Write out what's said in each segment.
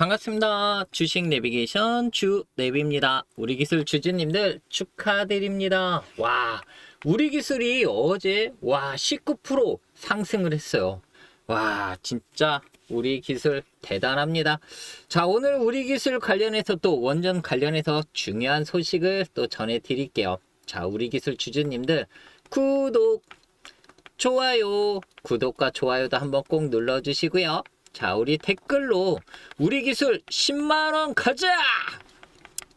반갑습니다. 주식 내비게이션 주 내비입니다. 우리 기술 주주님들 축하드립니다. 와, 우리 기술이 어제 와 19% 상승을 했어요. 와, 진짜 우리 기술 대단합니다. 자, 오늘 우리 기술 관련해서 또 원전 관련해서 중요한 소식을 또 전해 드릴게요. 자, 우리 기술 주주님들 구독, 좋아요, 구독과 좋아요도 한번 꼭 눌러 주시고요. 자, 우리 댓글로 우리 기술 10만원 가자!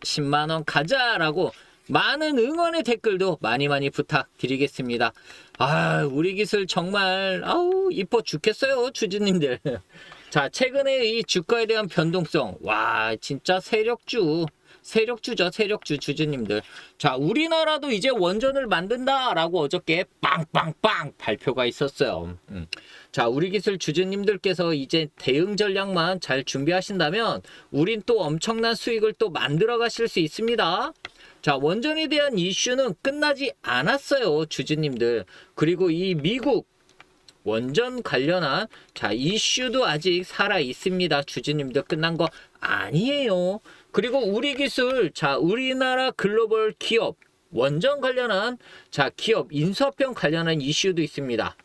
10만원 가자 라고 많은 응원의 댓글도 많이 많이 부탁드리겠습니다. 아, 우리 기술 정말, 아우, 이뻐 죽겠어요, 주주님들. 자, 최근에 이 주가에 대한 변동성, 와, 진짜 세력주, 세력주죠, 세력주 주주님들. 자, 우리나라도 이제 원전을 만든다라고 어저께 빵빵빵 발표가 있었어요. 음. 자, 우리 기술 주주님들께서 이제 대응 전략만 잘 준비하신다면 우린 또 엄청난 수익을 또 만들어 가실 수 있습니다. 자, 원전에 대한 이슈는 끝나지 않았어요, 주주님들. 그리고 이 미국 원전 관련한 자 이슈도 아직 살아 있습니다. 주주님들 끝난 거 아니에요. 그리고 우리 기술 자 우리나라 글로벌 기업 원전 관련한 자 기업 인수합병 관련한 이슈도 있습니다.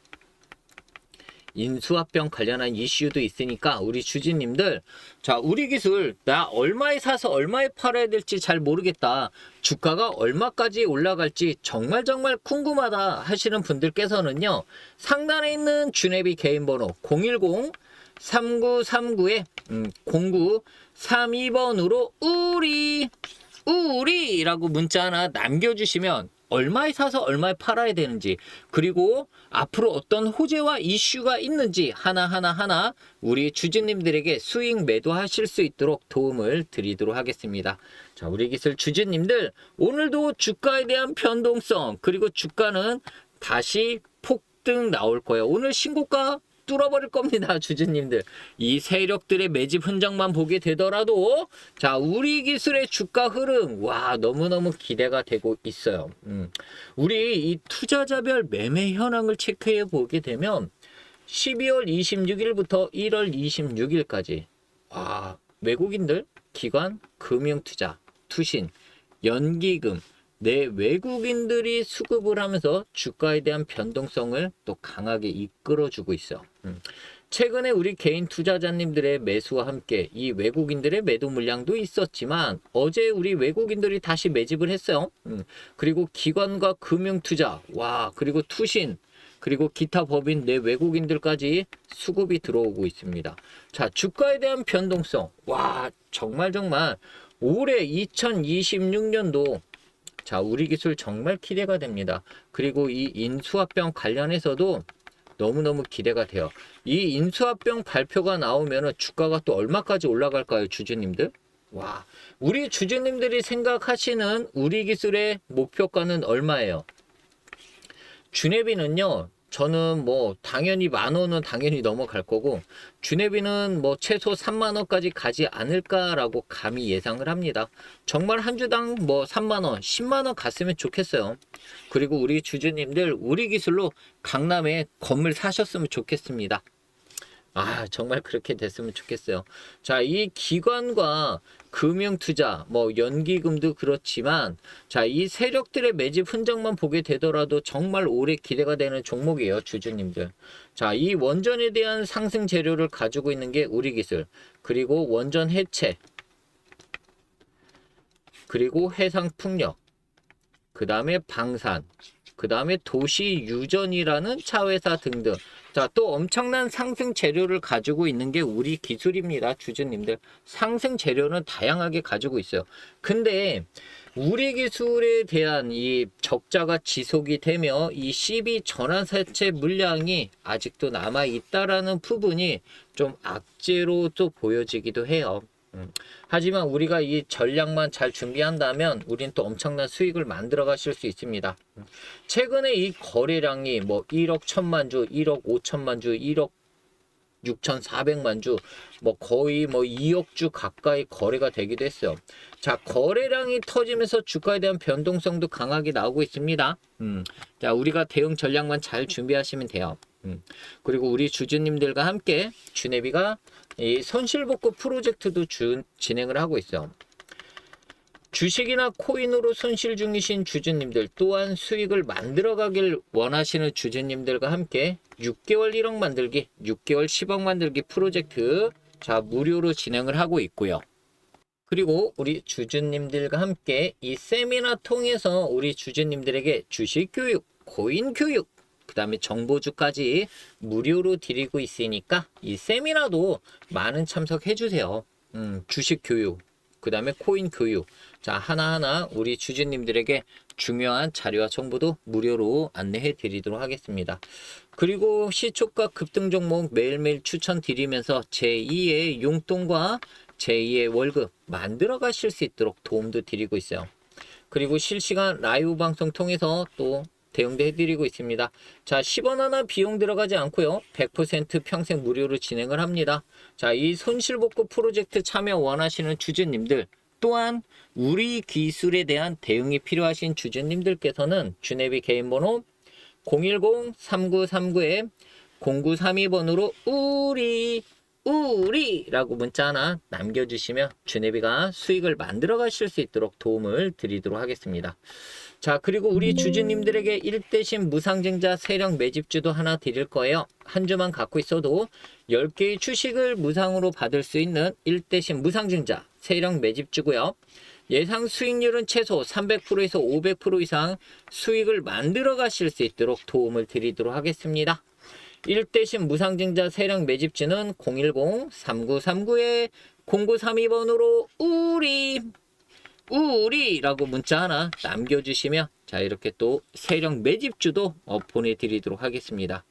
인수합병 관련한 이슈도 있으니까 우리 주주님들 자 우리 기술 나 얼마에 사서 얼마에 팔아야 될지 잘 모르겠다. 주가가 얼마까지 올라갈지 정말 정말 궁금하다 하시는 분들께서는요 상단에 있는 주네비 개인번호 010 3939에 음, 09 32번으로 우리 우리라고 문자 하나 남겨주시면 얼마에 사서 얼마에 팔아야 되는지 그리고 앞으로 어떤 호재와 이슈가 있는지 하나하나 하나 우리 주주님들에게 수익 매도하실 수 있도록 도움을 드리도록 하겠습니다. 자, 우리 기술 주주님들 오늘도 주가에 대한 변동성 그리고 주가는 다시 폭등 나올 거예요. 오늘 신고가 뚫어버릴 겁니다, 주주님들. 이 세력들의 매집 흔적만 보게 되더라도, 자, 우리 기술의 주가 흐름, 와, 너무너무 기대가 되고 있어요. 음. 우리 이 투자자별 매매 현황을 체크해 보게 되면, 12월 26일부터 1월 26일까지, 와, 외국인들, 기관, 금융투자, 투신, 연기금, 내 외국인들이 수급을 하면서 주가에 대한 변동성을 또 강하게 이끌어주고 있어. 음. 최근에 우리 개인 투자자님들의 매수와 함께 이 외국인들의 매도 물량도 있었지만 어제 우리 외국인들이 다시 매집을 했어요. 음. 그리고 기관과 금융 투자, 와, 그리고 투신, 그리고 기타 법인 내 외국인들까지 수급이 들어오고 있습니다. 자, 주가에 대한 변동성, 와, 정말 정말 올해 2026년도 자, 우리 기술 정말 기대가 됩니다. 그리고 이 인수합병 관련해서도 너무너무 기대가 돼요. 이 인수합병 발표가 나오면 주가가 또 얼마까지 올라갈까요, 주주님들? 와, 우리 주주님들이 생각하시는 우리 기술의 목표가는 얼마예요? 주네비는요, 저는 뭐 당연히 만 원은 당연히 넘어갈 거고 주네비는 뭐 최소 3만 원까지 가지 않을까라고 감히 예상을 합니다. 정말 한 주당 뭐 3만 원, 10만 원 갔으면 좋겠어요. 그리고 우리 주주님들 우리 기술로 강남에 건물 사셨으면 좋겠습니다. 아, 정말 그렇게 됐으면 좋겠어요. 자, 이 기관과 금융 투자, 뭐 연기금도 그렇지만, 자, 이 세력들의 매집 흔적만 보게 되더라도 정말 오래 기대가 되는 종목이에요, 주주님들. 자, 이 원전에 대한 상승 재료를 가지고 있는 게 우리 기술, 그리고 원전 해체, 그리고 해상 풍력, 그 다음에 방산, 그 다음에 도시 유전이라는 차회사 등등. 자, 또 엄청난 상승 재료를 가지고 있는 게 우리 기술입니다. 주주님들. 상승 재료는 다양하게 가지고 있어요. 근데 우리 기술에 대한 이 적자가 지속이 되며 이 CB 전환사채 물량이 아직도 남아 있다라는 부분이 좀 악재로 또 보여지기도 해요. 음. 하지만 우리가 이 전략만 잘 준비한다면 우린 또 엄청난 수익을 만들어 가실 수 있습니다. 음. 최근에 이 거래량이 뭐 1억 1000만 주, 1억 5천만 주, 1억 6,400만 주, 뭐 거의 뭐 2억 주 가까이 거래가 되기도 했어요. 자, 거래량이 터지면서 주가에 대한 변동성도 강하게 나오고 있습니다. 음. 자, 우리가 대응 전략만 잘 준비하시면 돼요. 음. 그리고 우리 주주님들과 함께 주네비가 이 손실복구 프로젝트도 주, 진행을 하고 있어요. 주식이나 코인으로 손실 중이신 주주님들 또한 수익을 만들어가길 원하시는 주주님들과 함께 6개월 1억 만들기, 6개월 10억 만들기 프로젝트 자 무료로 진행을 하고 있고요. 그리고 우리 주주님들과 함께 이 세미나 통해서 우리 주주님들에게 주식 교육, 코인 교육, 그 다음에 정보주까지 무료로 드리고 있으니까 이 세미나도 많은 참석해 주세요. 음, 주식 교육, 그 다음에 코인 교육. 자, 하나하나 우리 주주님들에게 중요한 자료와 정보도 무료로 안내해 드리도록 하겠습니다. 그리고 시초가 급등 종목 매일매일 추천 드리면서 제2의 용돈과 제2의 월급 만들어 가실 수 있도록 도움도 드리고 있어요. 그리고 실시간 라이브 방송 통해서 또 대응도 해드리고 있습니다. 자, 10원 하나 비용 들어가지 않고요. 100% 평생 무료로 진행을 합니다. 자, 이 손실복구 프로젝트 참여 원하시는 주주님들 또한 우리 기술에 대한 대응이 필요하신 주주님들께서는 주네비 개인번호 010-3939에 0932번으로 우리 우리라고 문자 하나 남겨주시면 주네비가 수익을 만들어 가실 수 있도록 도움을 드리도록 하겠습니다. 자 그리고 우리 주주님들에게 1대신 무상증자 세력 매집주도 하나 드릴 거예요. 한 주만 갖고 있어도 10개의 주식을 무상으로 받을 수 있는 1대신 무상증자 세력 매집주고요. 예상 수익률은 최소 300%에서 500% 이상 수익을 만들어 가실 수 있도록 도움을 드리도록 하겠습니다. 1대신 무상증자 세력 매집주는 010-3939에 0932번으로 우리 우리라고 문자 하나 남겨주시면 자 이렇게 또 세력 매집주도 어, 보내드리도록 하겠습니다.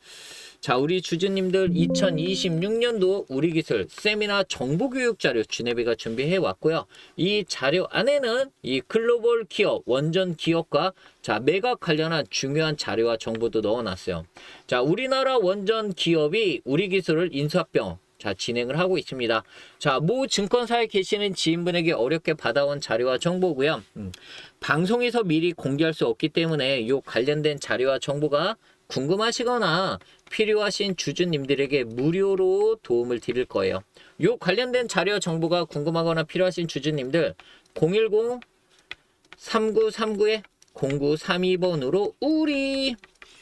자 우리 주주님들 2026년도 우리 기술 세미나 정보 교육 자료 주네비가 준비해 왔고요. 이 자료 안에는 이 글로벌 기업 원전 기업과 자 매각 관련한 중요한 자료와 정보도 넣어놨어요. 자 우리나라 원전 기업이 우리 기술을 인수합병 자, 진행을 하고 있습니다. 자, 모 증권사에 계시는 지인분에게 어렵게 받아온 자료와 정보고요. 음, 방송에서 미리 공개할 수 없기 때문에 이 관련된 자료와 정보가 궁금하시거나 필요하신 주주님들에게 무료로 도움을 드릴 거예요. 이 관련된 자료와 정보가 궁금하거나 필요하신 주주님들 010 3939에 0932번으로 우리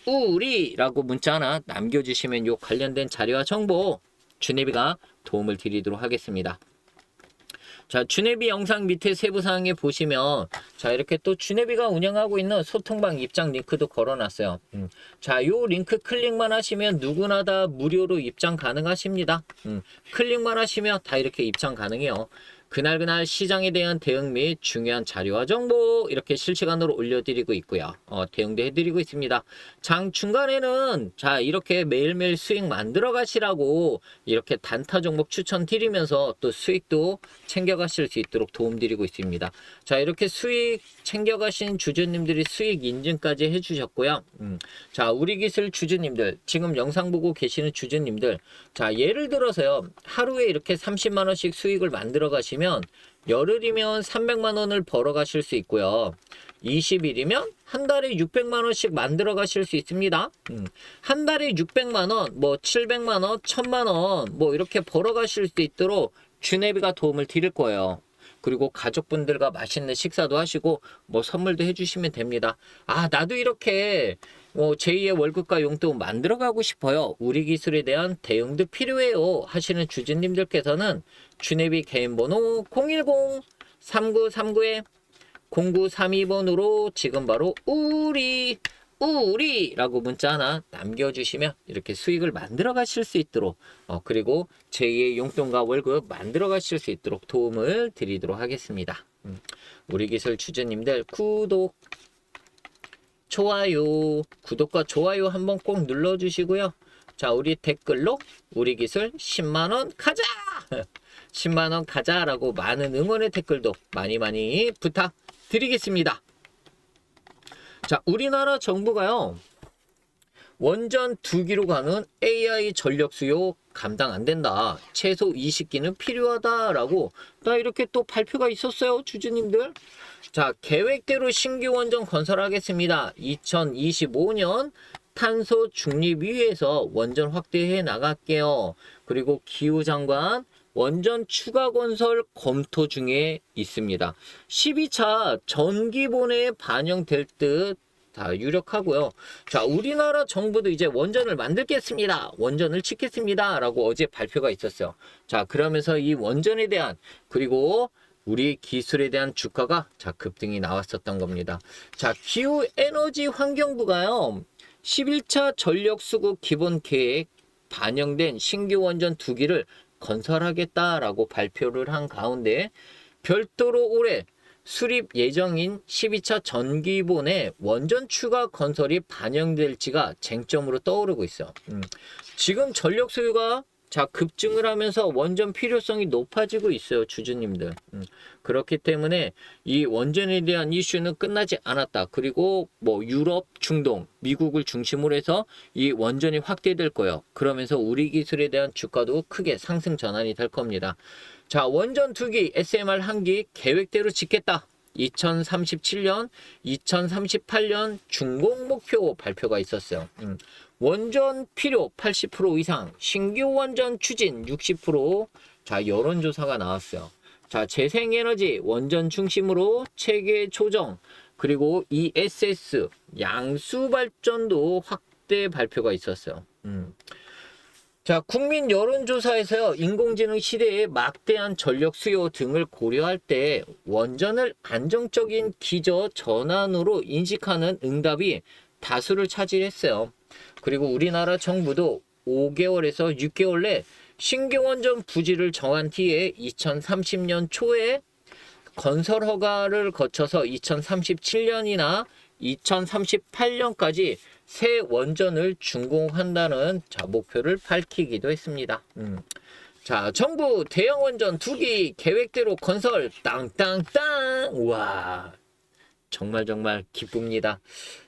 우리라고 문자 하나 남겨주시면 이 관련된 자료와 정보 주네비가 도움을 드리도록 하겠습니다. 자, 주네비 영상 밑에 세부 사항에 보시면 자, 이렇게 또 주네비가 운영하고 있는 소통방 입장 링크도 걸어 놨어요. 음. 자, 요 링크 클릭만 하시면 누구나 다 무료로 입장 가능하십니다. 음. 클릭만 하시면 다 이렇게 입장 가능해요. 그날그날 시장에 대한 대응 및 중요한 자료와 정보 이렇게 실시간으로 올려드리고 있고요. 어, 대응도 해드리고 있습니다. 장 중간에는 자 이렇게 매일매일 수익 만들어 가시라고 이렇게 단타 종목 추천드리면서 또 수익도 챙겨가실 수 있도록 도움드리고 있습니다. 자 이렇게 수익 챙겨가신 주주님들이 수익 인증까지 해주셨고요. 음, 자 우리 기술 주주님들 지금 영상 보고 계시는 주주님들 자 예를 들어서요 하루에 이렇게 30만 원씩 수익을 만들어 가시면 열흘이면 300만 원을 벌어 가실 수 있고요. 20일이면 한 달에 600만 원씩 만들어 가실 수 있습니다. 음, 한 달에 600만 원, 뭐 700만 원, 1000만 원, 뭐 이렇게 벌어 가실 수 있도록 주네비가 도움을 드릴 거예요. 그리고 가족분들과 맛있는 식사도 하시고 뭐 선물도 해주시면 됩니다. 아 나도 이렇게 뭐 제2의 월급과 용돈 만들어 가고 싶어요. 우리 기술에 대한 대응도 필요해요. 하시는 주주님들께서는 주네비 개인 번호 010 3939에 0932번으로 지금 바로 우리 우리라고 문자 하나 남겨주시면 이렇게 수익을 만들어 가실 수 있도록 어, 그리고 제2의 용돈과 월급 만들어 가실 수 있도록 도움을 드리도록 하겠습니다. 음, 우리 기술 주주님들 구독 좋아요 구독과 좋아요 한번 꼭 눌러주시고요. 자 우리 댓글로 우리 기술 10만원 가자 10만원 가자라고 많은 응원의 댓글도 많이 많이 부탁드리겠습니다. 자, 우리나라 정부가요. 원전 두 기로 가는 AI 전력 수요 감당 안 된다. 최소 20기는 필요하다라고 나 이렇게 또 발표가 있었어요, 주주님들. 자, 계획대로 신규 원전 건설하겠습니다. 2025년 탄소 중립 위에서 원전 확대해 나갈게요. 그리고 기후 장관 원전 추가 건설 검토 중에 있습니다. 12차 전기본에 반영될 듯 다 유력하고요. 자, 우리나라 정부도 이제 원전을 만들겠습니다. 원전을 짓겠습니다. 라고 어제 발표가 있었어요. 자, 그러면서 이 원전에 대한 그리고 우리 기술에 대한 주가가 자, 급등이 나왔었던 겁니다. 자, 기후 에너지 환경부가요. 11차 전력 수급 기본 계획 반영된 신규 원전 두 기를 건설하겠다라고 발표를 한 가운데 별도로 올해 수립 예정인 12차 전기본에 원전 추가 건설이 반영될지가 쟁점으로 떠오르고 있어. 음. 지금 전력 소유가 자 급증을 하면서 원전 필요성이 높아지고 있어요, 주주님들. 음. 그렇기 때문에 이 원전에 대한 이슈는 끝나지 않았다. 그리고 뭐 유럽, 중동, 미국을 중심으로 해서 이 원전이 확대될 거예요. 그러면서 우리 기술에 대한 주가도 크게 상승 전환이 될 겁니다. 자, 원전 투기 SMR 한기 계획대로 짓겠다. 2037년, 2038년 준공 목표 발표가 있었어요. 음. 원전 필요 80% 이상, 신규 원전 추진 60%. 자, 여론조사가 나왔어요. 자, 재생에너지 원전 중심으로 체계 조정, 그리고 ESS 양수 발전도 확대 발표가 있었어요. 음. 자, 국민 여론조사에서요, 인공지능 시대의 막대한 전력 수요 등을 고려할 때 원전을 안정적인 기저 전환으로 인식하는 응답이 다수를 차지했어요. 그리고 우리나라 정부도 5개월에서 6개월 내 신규 원전 부지를 정한 뒤에 2030년 초에 건설 허가를 거쳐서 2037년이나 2038년까지 새 원전을 준공한다는 자, 목표를 밝히기도 했습니다. 음. 자, 정부 대형 원전 두기 계획대로 건설 땅땅땅. 와. 정말 정말 기쁩니다.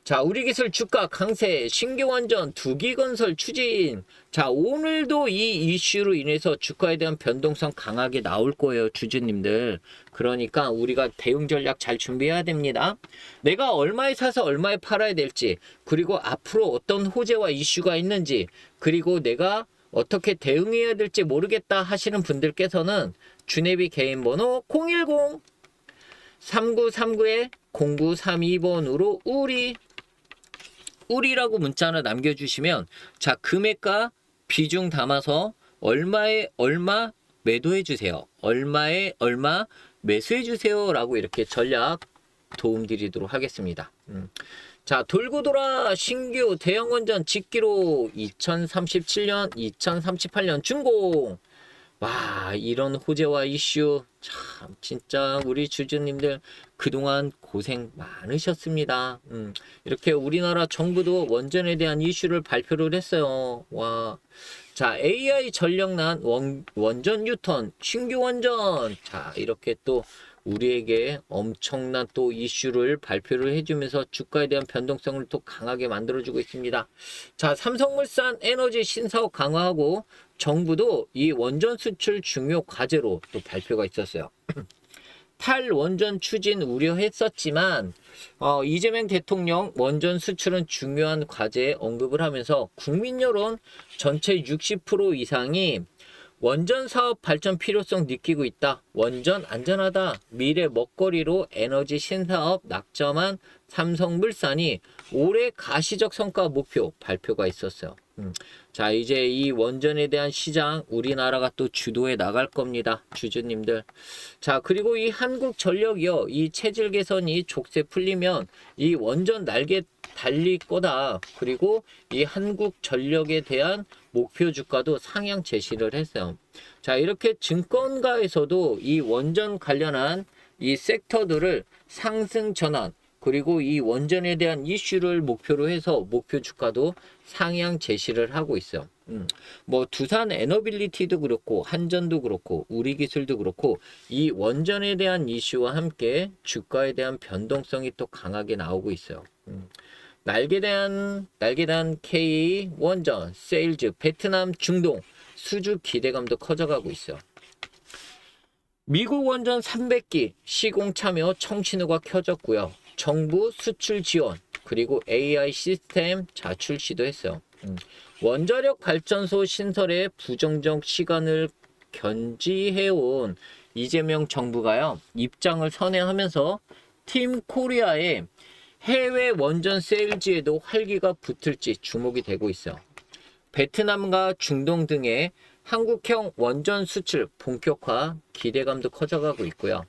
자, 우리 기술 주가 강세, 신규 원전 두기 건설 추진. 자, 오늘도 이 이슈로 인해서 주가에 대한 변동성 강하게 나올 거예요, 주주님들. 그러니까 우리가 대응 전략 잘 준비해야 됩니다. 내가 얼마에 사서 얼마에 팔아야 될지, 그리고 앞으로 어떤 호재와 이슈가 있는지, 그리고 내가 어떻게 대응해야 될지 모르겠다 하시는 분들께서는 주네비 개인 번호 010 3939에 0932번으로 우리 우리라고 문자 하나 남겨주시면 자 금액과 비중 담아서 얼마에 얼마 매도해 주세요. 얼마에 얼마 매수해 주세요라고 이렇게 전략 도움 드리도록 하겠습니다. 음. 자 돌고 돌아 신규 대형 원전 짓기로 2037년 2038년 준공 와 이런 호재와 이슈 참 진짜 우리 주주님들 그동안 고생 많으셨습니다. 음, 이렇게 우리나라 정부도 원전에 대한 이슈를 발표를 했어요. 와. 자, AI 전력난 원, 원전 유턴, 신규 원전. 자, 이렇게 또 우리에게 엄청난 또 이슈를 발표를 해주면서 주가에 대한 변동성을 또 강하게 만들어주고 있습니다. 자, 삼성물산 에너지 신사업 강화하고 정부도 이 원전 수출 중요 과제로 또 발표가 있었어요. 탈원전 추진 우려했었지만 어, 이재명 대통령 원전 수출은 중요한 과제에 언급을 하면서 국민 여론 전체 60% 이상이 원전 사업 발전 필요성 느끼고 있다. 원전 안전하다. 미래 먹거리로 에너지 신사업 낙점한 삼성물산이 올해 가시적 성과 목표 발표가 있었어요. 음. 자, 이제 이 원전에 대한 시장 우리나라가 또 주도해 나갈 겁니다. 주주님들. 자, 그리고 이 한국 전력이요. 이 체질 개선이 족쇄 풀리면 이 원전 날개 달릴 거다. 그리고 이 한국 전력에 대한 목표 주가도 상향 제시를 했어요. 자, 이렇게 증권가에서도 이 원전 관련한 이 섹터들을 상승 전환 그리고 이 원전에 대한 이슈를 목표로 해서 목표 주가도 상향 제시를 하고 있어요. 음, 뭐 두산 에너빌리티도 그렇고 한전도 그렇고 우리 기술도 그렇고 이 원전에 대한 이슈와 함께 주가에 대한 변동성이 또 강하게 나오고 있어요. 음. 날개 대한 날개 단 K 원전 세일즈 베트남 중동 수주 기대감도 커져가고 있어요. 미국 원전 300기 시공 참여 청신호가 켜졌고요. 정부 수출 지원 그리고 AI 시스템 자 출시도 했어요. 음. 원자력 발전소 신설에 부정적 시간을 견지해온 이재명 정부가요 입장을 선회하면서 팀 코리아의 해외 원전 세일즈에도 활기가 붙을지 주목이 되고 있어요. 베트남과 중동 등의 한국형 원전 수출 본격화 기대감도 커져가고 있고요.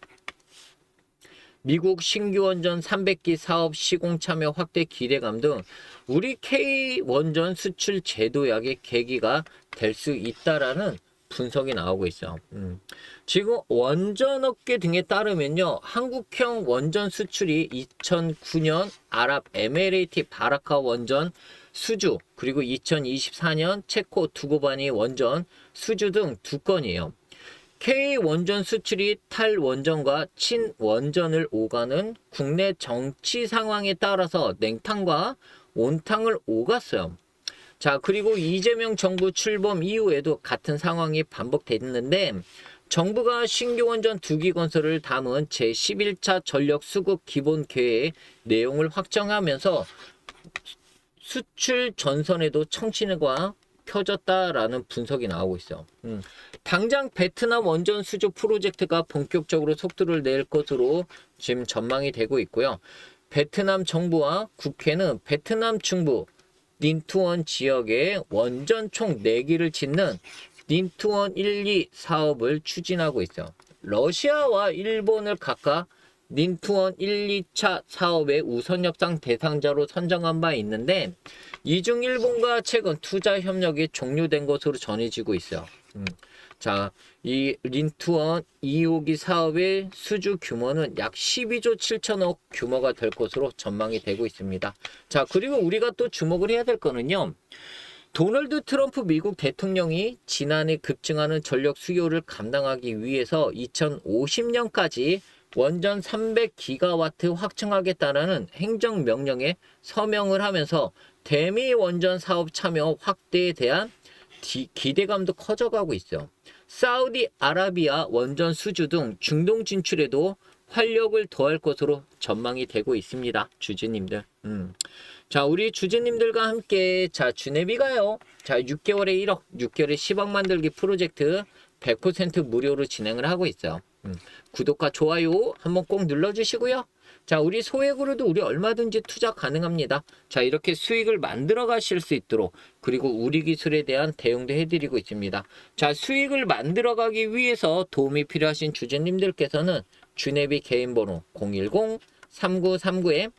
미국 신규 원전 300기 사업 시공 참여 확대 기대감 등 우리 K 원전 수출 제도 약의 계기가 될 수 있다라는 분석이 나오고 있어. 음. 지금 원전 업계 등에 따르면요, 한국형 원전 수출이 2009년 아랍 에미레이트 바라카 원전 수주 그리고 2024년 체코 두고바니 원전 수주 등 두 건이에요. K 원전 수출이 탈 원전과 친 원전을 오가는 국내 정치 상황에 따라서 냉탕과 온탕을 오갔어요. 자, 그리고 이재명 정부 출범 이후에도 같은 상황이 반복됐는데 정부가 신규 원전 두기 건설을 담은 제11차 전력 수급 기본 계획 내용을 확정하면서 수출 전선에도 청진과 켜졌다라는 분석이 나오고 있어. 음. 당장 베트남 원전 수주 프로젝트가 본격적으로 속도를 낼 것으로 지금 전망이 되고 있고요. 베트남 정부와 국회는 베트남 중부 닌투원 지역에 원전 총 4기를 짓는 닌투원 1, 2 사업을 추진하고 있어요. 러시아와 일본을 각각 닌투원 1, 2차 사업의 우선 협상 대상자로 선정한 바 있는데 이중 일본과 최근 투자 협력이 종료된 것으로 전해지고 있어요. 음. 자, 이 린투원 2호기 사업의 수주 규모는 약 12조 7천억 규모가 될 것으로 전망이 되고 있습니다. 자, 그리고 우리가 또 주목을 해야 될 거는요. 도널드 트럼프 미국 대통령이 지난해 급증하는 전력 수요를 감당하기 위해서 2050년까지 원전 300기가와트 확충하겠다라는 행정명령에 서명을 하면서 대미 원전 사업 참여 확대에 대한 기- 기대감도 커져가고 있어요. 사우디 아라비아 원전 수주 등 중동 진출에도 활력을 더할 것으로 전망이 되고 있습니다. 주주님들. 음. 자, 우리 주주님들과 함께 자, 주네비가요. 자, 6개월에 1억, 6개월에 10억 만들기 프로젝트 100% 무료로 진행을 하고 있어요. 음. 구독과 좋아요 한번 꼭 눌러 주시고요. 자, 우리 소액으로도 우리 얼마든지 투자 가능합니다. 자, 이렇게 수익을 만들어 가실 수 있도록 그리고 우리 기술에 대한 대응도 해드리고 있습니다. 자, 수익을 만들어 가기 위해서 도움이 필요하신 주주님들께서는 주네비 개인 번호 010-3939에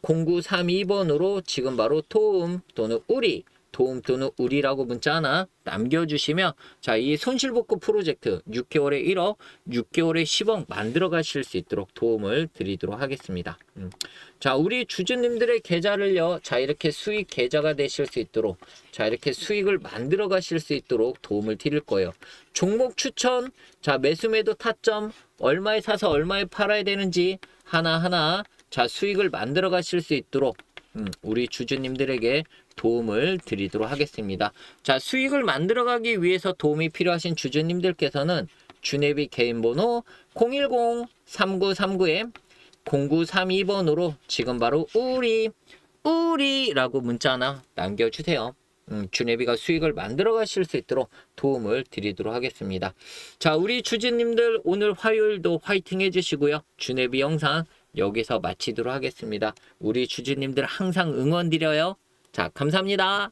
0932번으로 지금 바로 도움 또는 우리 도움 또는 우리라고 문자 하나 남겨주시면 자 이 손실복구 프로젝트 6개월에 1억 6개월에 10억 만들어 가실 수 있도록 도움을 드리도록 하겠습니다. 음. 자 우리 주주님들의 계좌를요. 자 이렇게 수익 계좌가 되실 수 있도록 자 이렇게 수익을 만들어 가실 수 있도록 도움을 드릴 거예요. 종목 추천 자 매수 매도 타점 얼마에 사서 얼마에 팔아야 되는지 하나하나 자 수익을 만들어 가실 수 있도록 음, 우리 주주님들에게 도움을 드리도록 하겠습니다. 자, 수익을 만들어가기 위해서 도움이 필요하신 주주님들께서는 주네비 개인 번호 010-3939에 0932번으로 지금 바로 우리 우리라고 문자 하나 남겨주세요. 음, 주네비가 수익을 만들어 가실 수 있도록 도움을 드리도록 하겠습니다. 자, 우리 주주님들 오늘 화요일도 화이팅 해주시고요. 주네비 영상 여기서 마치도록 하겠습니다. 우리 주주님들 항상 응원 드려요. 자, 감사합니다.